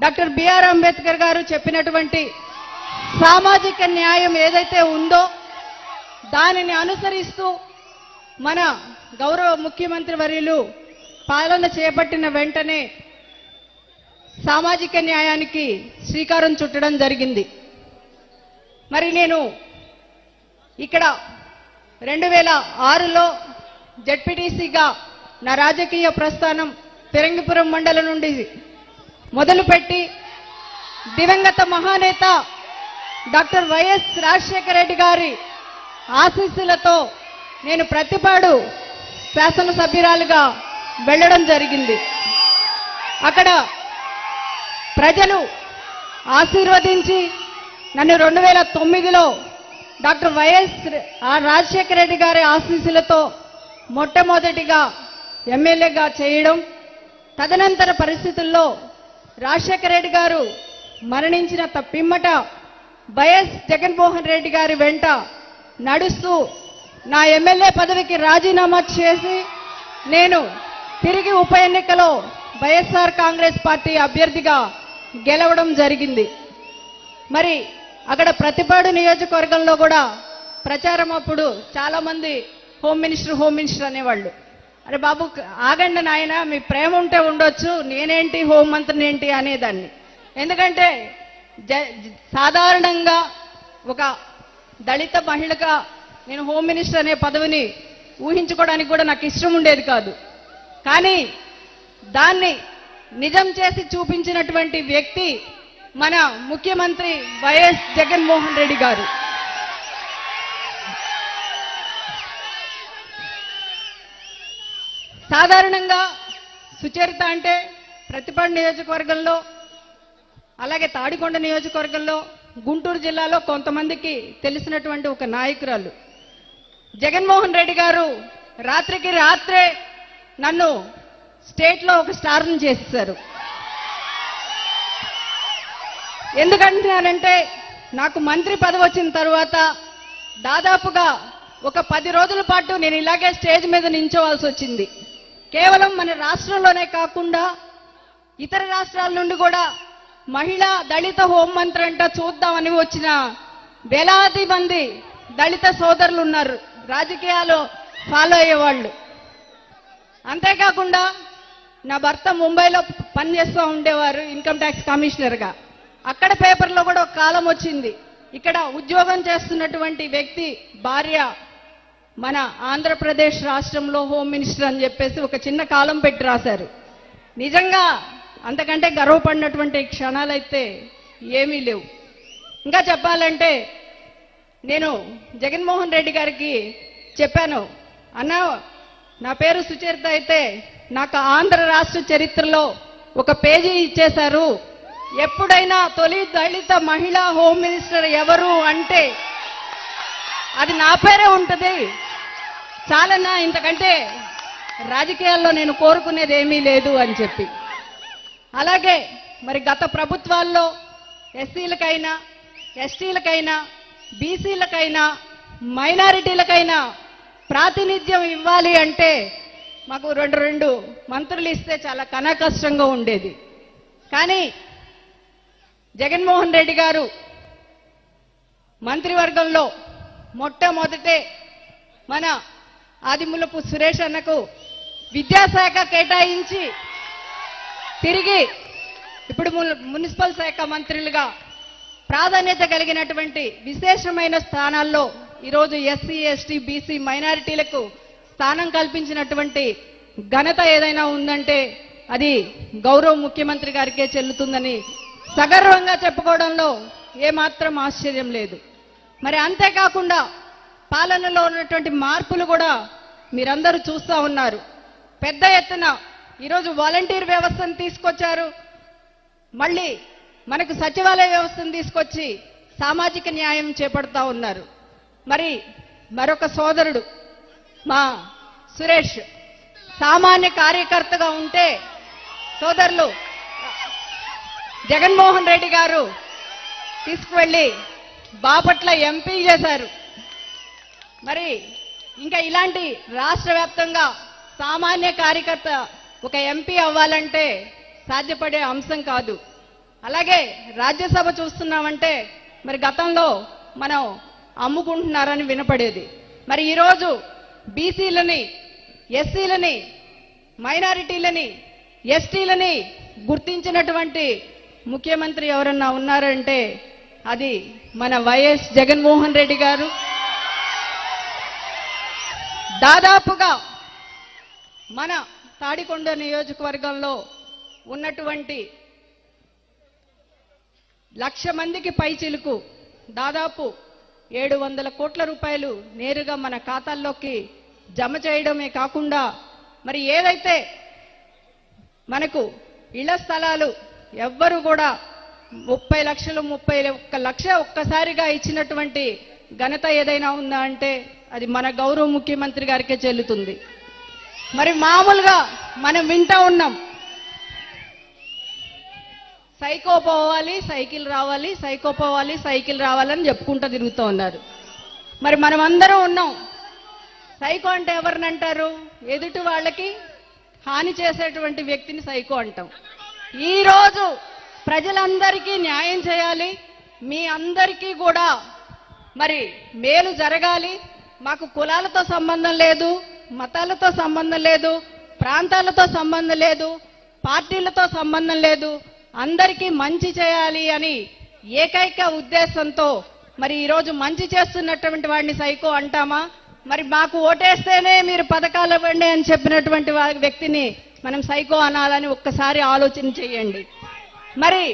Doctor BR Ambedkar గారు చెప్పినటువంటి సామాజిక న్యాయం ఏదైతే ఉందో దానిని అనుసరిస్తూ మన గౌరవ ముఖ్యమంత్రి వర్యులు పాలన చేపట్టిన వెంటనే సామాజిక న్యాయానికి శ్రీకారం చుట్టడం జరిగింది. మరి నేను ఇక్కడ రెండు వేల ఆరులో జడ్పీటీసీగా నా రాజకీయ ప్రస్థానం ఫిరంగిపురం మండలం నుండి మొదలుపెట్టి దివంగత మహానేత డాక్టర్ వైఎస్ రాజశేఖర రెడ్డి గారి ఆశీస్సులతో నేను ప్రతిపాడు శాసనసభ్యురాలుగా వెళ్ళడం జరిగింది. అక్కడ ప్రజలు ఆశీర్వదించి నన్ను రెండు వేల తొమ్మిదిలో డాక్టర్ వైఎస్ ఆ రాజశేఖర రెడ్డి గారి ఆశీస్సులతో మొట్టమొదటిగా ఎమ్మెల్యేగా చేయడం తదనంతర పరిస్థితుల్లో రాజశేఖర రెడ్డి గారు మరణించిన తప్పిమ్మట వైఎస్ జగన్మోహన్ రెడ్డి గారి వెంట నడుస్తూ నా ఎమ్మెల్యే పదవికి రాజీనామా చేసి నేను తిరిగి ఉప ఎన్నికలో వైఎస్ఆర్ కాంగ్రెస్ పార్టీ అభ్యర్థిగా గెలవడం జరిగింది. మరి అక్కడ ప్రతిపాడు నియోజకవర్గంలో కూడా ప్రచారం అప్పుడు చాలామంది హోమ్ మినిస్టర్ హోమ్ మినిస్టర్ అనేవాళ్ళు. అరే బాబు ఆగండి నాయన మీ ప్రేమ ఉంటే ఉండొచ్చు నేనేంటి హోం మంత్రిని ఏంటి అనేదాన్ని. ఎందుకంటే జ- సాధారణంగా ఒక దళిత మహిళగా నేను హోమ్ మినిస్టర్ అనే పదవిని ఊహించుకోవడానికి కూడా నాకు ఇష్టం ఉండేది కాదు. కానీ దాన్ని నిజం చేసి చూపించినటువంటి వ్యక్తి మన ముఖ్యమంత్రి వైఎస్ జగన్మోహన్ రెడ్డి గారు. సాధారణంగా సుచరిత అంటే ప్రతిపాడు నియోజకవర్గంలో అలాగే తాడికొండ నియోజకవర్గంలో గుంటూరు జిల్లాలో కొంతమందికి తెలిసినటువంటి ఒక నాయకురాలు. జగన్మోహన్ రెడ్డి గారు రాత్రికి రాత్రే నన్ను స్టేట్లో ఒక స్టార్ను చేసేశారు ఎందుకంటున్నానంటే నాకు మంత్రి పదవి వచ్చిన తర్వాత దాదాపుగా ఒక పది రోజుల పాటు నేను ఇలాగే స్టేజ్ మీద నించోవాల్సి వచ్చింది. కేవలం మన రాష్ట్రంలోనే కాకుండా ఇతర రాష్ట్రాల నుండి కూడా మహిళా దళిత హోంమంత్రి అంట చూద్దామని వచ్చిన వేలాది మంది దళిత సోదరులు ఉన్నారు. రాజకీయాలు ఫాలో అయ్యేవాళ్ళు. అంతేకాకుండా నా భర్త ముంబైలో పనిచేస్తూ ఉండేవారు ఇన్కమ్ ట్యాక్స్ కమిషనర్గా. అక్కడ పేపర్లో కూడా ఒక కాలం వచ్చింది. ఇక్కడ ఉద్యోగం చేస్తున్నటువంటి వ్యక్తి భార్య మన ఆంధ్రప్రదేశ్ రాష్ట్రంలో హోమ్ మినిస్టర్ అని చెప్పేసి ఒక చిన్న కాలం పెట్టి రాశారు. నిజంగా అంతకంటే గర్వపడినటువంటి క్షణాలైతే ఏమీ లేవు. ఇంకా చెప్పాలంటే నేను జగన్మోహన్ రెడ్డి గారికి చెప్పాను అన్న నా పేరు సుచరిత అయితే నాకు ఆంధ్ర రాష్ట్ర చరిత్రలో ఒక పేజీ ఇచ్చేశారు. ఎప్పుడైనా తొలి దళిత మహిళా హోమ్ మినిస్టర్ ఎవరు అంటే అది నా పేరే ఉంటుంది. చాలన్నా ఇంతకంటే రాజకీయాల్లో నేను కోరుకునేది ఏమీ లేదు అని చెప్పి. అలాగే మరి గత ప్రభుత్వాల్లో ఎస్సీలకైనా ఎస్టీలకైనా బీసీలకైనా మైనారిటీలకైనా ప్రాతినిధ్యం ఇవ్వాలి అంటే మాకు రెండు రెండు మంత్రులు ఇస్తే చాలా కనకష్టంగా ఉండేది. కానీ జగన్మోహన్ రెడ్డి గారు మంత్రివర్గంలో మొట్టమొదటే మన ఆదిమూలపు సురేష్ అన్నకు విద్యాశాఖ కేటాయించి తిరిగి ఇప్పుడు మున్సిపల్ శాఖ మంత్రులుగా ప్రాధాన్యత కలిగినటువంటి విశేషమైన స్థానాల్లో ఈరోజు ఎస్సీ ఎస్టీ బీసీ మైనారిటీలకు స్థానం కల్పించినటువంటి ఘనత ఏదైనా ఉందంటే అది గౌరవ ముఖ్యమంత్రి గారికే చెల్లుతుందని సగర్వంగా చెప్పుకోవడంలో ఏమాత్రం ఆశ్చర్యం లేదు. మరి అంతేకాకుండా పాలనలో ఉన్నటువంటి మార్పులు కూడా మీరందరూ చూస్తూ ఉన్నారు. పెద్ద ఎత్తున ఈరోజు వాలంటీర్ వ్యవస్థను తీసుకొచ్చారు. మళ్ళీ మనకు సచివాలయ వ్యవస్థను తీసుకొచ్చి సామాజిక న్యాయం చేపడతా ఉన్నారు. మరి మరొక సోదరుడు మా సురేష్ సామాన్య కార్యకర్తగా ఉంటే సోదరులు జగన్మోహన్ రెడ్డి గారు తీసుకువెళ్ళి బాపట్ల ఎంపీ చేశారు. మరి ఇంకా ఇలాంటి రాష్ట్ర వ్యాప్తంగా సామాన్య కార్యకర్త ఒక ఎంపీ అవ్వాలంటే సాధ్యపడే అంశం కాదు. అలాగే రాజ్యసభ చూస్తున్నామంటే మరి గతంలో మనం అమ్ముకుంటున్నారని వినపడేది. మరి ఈరోజు బీసీలని ఎస్సీలని మైనారిటీలని ఎస్టీలని గుర్తించినటువంటి ముఖ్యమంత్రి ఎవరన్నా ఉన్నారంటే అది మన వైఎస్ జగన్మోహన్ రెడ్డి గారు. దాదాపుగా మన తాడికొండ నియోజకవర్గంలో ఉన్నటువంటి లక్ష మందికి పైచిలుకు దాదాపు ఏడు వందల కోట్ల రూపాయలు నేరుగా మన ఖాతాల్లోకి జమ చేయడమే కాకుండా మరి ఏదైతే మనకు ఇళ్ళ స్థలాలు ఎవ్వరు కూడా ముప్పై లక్షలు ముప్పై ఒక్క లక్ష ఒక్కసారిగా ఇచ్చినటువంటి ఘనత ఏదైనా ఉందా అంటే అది మన గౌరవ ముఖ్యమంత్రి గారికే చెల్లుతుంది. మరి మామూలుగా మనం వింటా ఉన్నాం. సైకో పోవాలి సైకిల్ రావాలి సైకో పోవాలి సైకిల్ రావాలని చెప్పుకుంటూ తిరుగుతూ ఉన్నారు. మరి మనం అందరం ఉన్నాం. సైకో అంటే ఎవరిని అంటారు? ఎదుటి వాళ్ళకి హాని చేసేటువంటి వ్యక్తిని సైకో అంటాం. ఈరోజు ప్రజలందరికీ న్యాయం చేయాలి మీ అందరికీ కూడా మరి మేలు జరగాలి మాకు కులాలతో సంబంధం లేదు మతాలతో సంబంధం లేదు ప్రాంతాలతో సంబంధం లేదు పార్టీలతో సంబంధం లేదు. అందరికీ మంచి చేయాలి అని ఏకైక ఉద్దేశంతో మరి ఈరోజు మంచి చేస్తున్నటువంటి వాడిని సైకో అంటామా? మరి మాకు ఓటేస్తేనే మీరు పథకాలు ఇవ్వండి అని చెప్పినటువంటి వ్యక్తిని మనం సైకో అనాలని ఒక్కసారి ఆలోచన చేయండి. మరి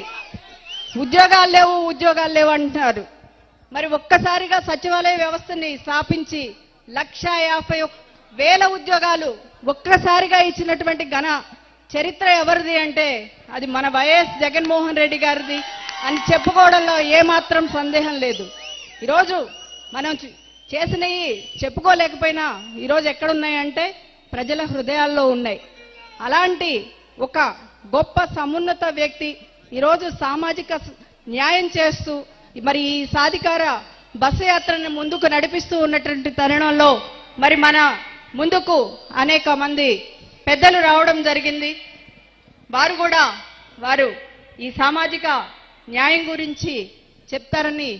ఉద్యోగాలు లేవు ఉద్యోగాలు లేవు అంటున్నారు. మరి ఒక్కసారిగా సచివాలయ వ్యవస్థని స్థాపించి లక్ష యాభై వేల ఉద్యోగాలు ఒక్కసారిగా ఇచ్చినటువంటి ఘన చరిత్ర ఎవరిది అంటే అది మన వైఎస్ జగన్మోహన్ రెడ్డి గారిది అని చెప్పుకోవడంలో ఏమాత్రం సందేహం లేదు. ఈరోజు మనం చేసినవి చెప్పుకోలేకపోయినా ఈరోజు ఎక్కడున్నాయంటే ప్రజల హృదయాల్లో ఉన్నాయి. అలాంటి ఒక గొప్ప సమున్నత వ్యక్తి ఈరోజు సామాజిక న్యాయం చేస్తూ మరి ఈ సాధికార బస్సు యాత్రను ముందుకు నడిపిస్తూ ఉన్నటువంటి తరుణంలో మరి మన ముందుకు అనేక మంది పెద్దలు రావడం జరిగింది. వారు కూడా వారు ఈ సామాజిక న్యాయం గురించి చెప్తారని